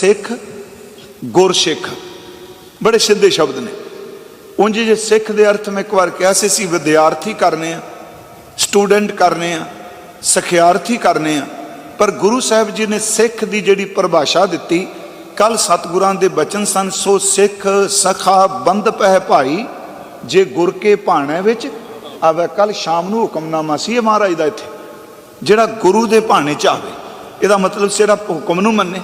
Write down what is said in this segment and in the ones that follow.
ਸਿੱਖ ਗੁਰਸਿੱਖ ਬੜੇ ਸਿੱਧੇ ਸ਼ਬਦ ਨੇ। ਉਂਝ ਜੇ ਸਿੱਖ ਦੇ ਅਰਥ ਮੈਂ ਇੱਕ ਵਾਰ ਕਿਹਾ ਸੀ, ਅਸੀਂ ਵਿਦਿਆਰਥੀ ਕਰਨੇ ਆ, ਸਟੂਡੈਂਟ ਕਰਨੇ ਆ, ਸਖਿਆਰਥੀ ਕਰਨੇ ਆ। ਪਰ ਗੁਰੂ ਸਾਹਿਬ ਜੀ ਨੇ ਸਿੱਖ ਦੀ ਜਿਹੜੀ ਪਰਿਭਾਸ਼ਾ ਦਿੱਤੀ ਕੱਲ ਸਤਿਗੁਰਾਂ ਦੇ ਬਚਨ ਸਨ, ਸੋ ਸਿੱਖ ਸਖਾ ਬੰਦ ਪਹਿ ਭਾਈ, ਜੇ ਗੁਰ ਕੇ ਭਾਣੇ ਵਿੱਚ ਆਵੇ ਕੱਲ ਸ਼ਾਮ ਨੂੰ ਹੁਕਮਨਾਮਾ ਸੀ ਇਹ ਮਹਾਰਾਜ ਦਾ ਇੱਥੇ, ਜਿਹੜਾ ਗੁਰੂ ਦੇ ਭਾਣੇ ਚ ਆਵੇ। ਇਹਦਾ ਮਤਲਬ ਸਿਰਫ ਹੁਕਮ ਨੂੰ ਮੰਨੇ।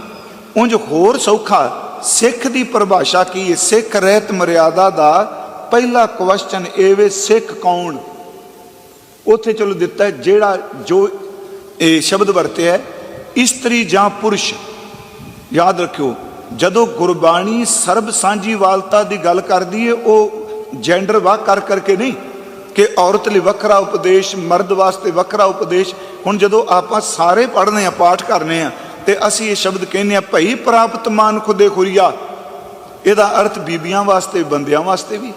ਉਂਝ ਹੋਰ ਸੌਖਾ ਸਿੱਖ ਦੀ ਪਰਿਭਾਸ਼ਾ ਕੀ ਹੈ ਸਿੱਖ ਰਹਿਤ ਮਰਿਆਦਾ ਦਾ ਪਹਿਲਾ ਕੁਐਸਚਨ ਇਹ ਵੇ ਸਿੱਖ ਕੌਣ? ਉੱਥੇ ਚਲੋ ਦਿੱਤਾ ਜਿਹੜਾ ਜੋ ਇਹ ਸ਼ਬਦ ਵਰਤਿਆ ਹੈ, ਇਸਤਰੀ ਜਾਂ ਪੁਰਸ਼। ਯਾਦ ਰੱਖਿਓ ਜਦੋਂ ਗੁਰਬਾਣੀ ਸਰਬ ਸਾਂਝੀਵਾਲਤਾ ਦੀ ਗੱਲ ਕਰਦੀ ਹੈ ਉਹ ਜੈਂਡਰ ਵਾਕ ਕਰ ਕਰਕੇ ਨਹੀਂ ਕਿ ਔਰਤ ਲਈ ਵੱਖਰਾ ਉਪਦੇਸ਼ ਮਰਦ ਵਾਸਤੇ ਵੱਖਰਾ ਉਪਦੇਸ਼। ਹੁਣ ਜਦੋਂ ਆਪਾਂ ਸਾਰੇ ਪੜ੍ਹਨੇ ਆ ਪਾਠ ਕਰਨੇ ਆ ਤੇ ਅਸੀਂ ਇਹ ਸ਼ਬਦ ਕਹਿੰਦੇ ਆ ਭਈ ਪ੍ਰਾਪਤ ਮਾਨ ਖੁਦੇ ਖੁਰੀਆ। ਇਹਦਾ ਅਰਥ ਬੀਬੀਆਂ ਵਾਸਤੇ, ਬੰਦਿਆਂ ਵਾਸਤੇ ਵੀ।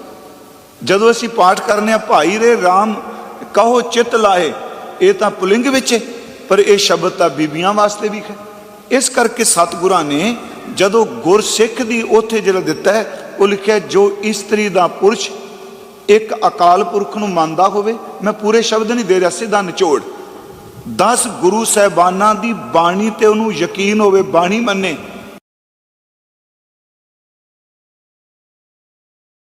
ਜਦੋਂ ਅਸੀਂ ਪਾਠ ਕਰਨੇ ਆ ਭਾਈ ਰੇ RAM ਕਹੋ ਚਿਤ ਲਾਏ ਇਹ ਤਾਂ ਪੁਲਿੰਗ ਵਿੱਚ ਹੈ, ਪਰ ਇਹ ਸ਼ਬਦ ਤਾਂ ਬੀਬੀਆਂ ਵਾਸਤੇ ਵੀ ਹੈ। ਇਸ ਕਰਕੇ ਸਤਿਗੁਰਾਂ ਨੇ ਜਦੋਂ ਗੁਰਸਿੱਖ ਦੀ ਉੱਥੇ ਜਿਹੜਾ ਦਿੱਤਾ ਹੈ, ਉਹ ਲਿਖਿਆ, ਜੋ ਇਸਤਰੀ ਦਾ ਪੁਰਸ਼ ਇੱਕ ਅਕਾਲ ਪੁਰਖ ਨੂੰ ਮੰਨਦਾ ਹੋਵੇ, ਮੈਂ ਪੂਰੇ ਸ਼ਬਦ ਨਹੀਂ ਦੇ ਰਿਹਾ, ਸਿੱਧਾ ਨਿਚੋੜ। 10 ਗੁਰੂ ਸਾਹਿਬਾਨਾਂ ਦੀ ਬਾਣੀ ਤੇ ਉਹਨੂੰ ਯਕੀਨ ਹੋਵੇ ਬਾਣੀ ਮੰਨੇ।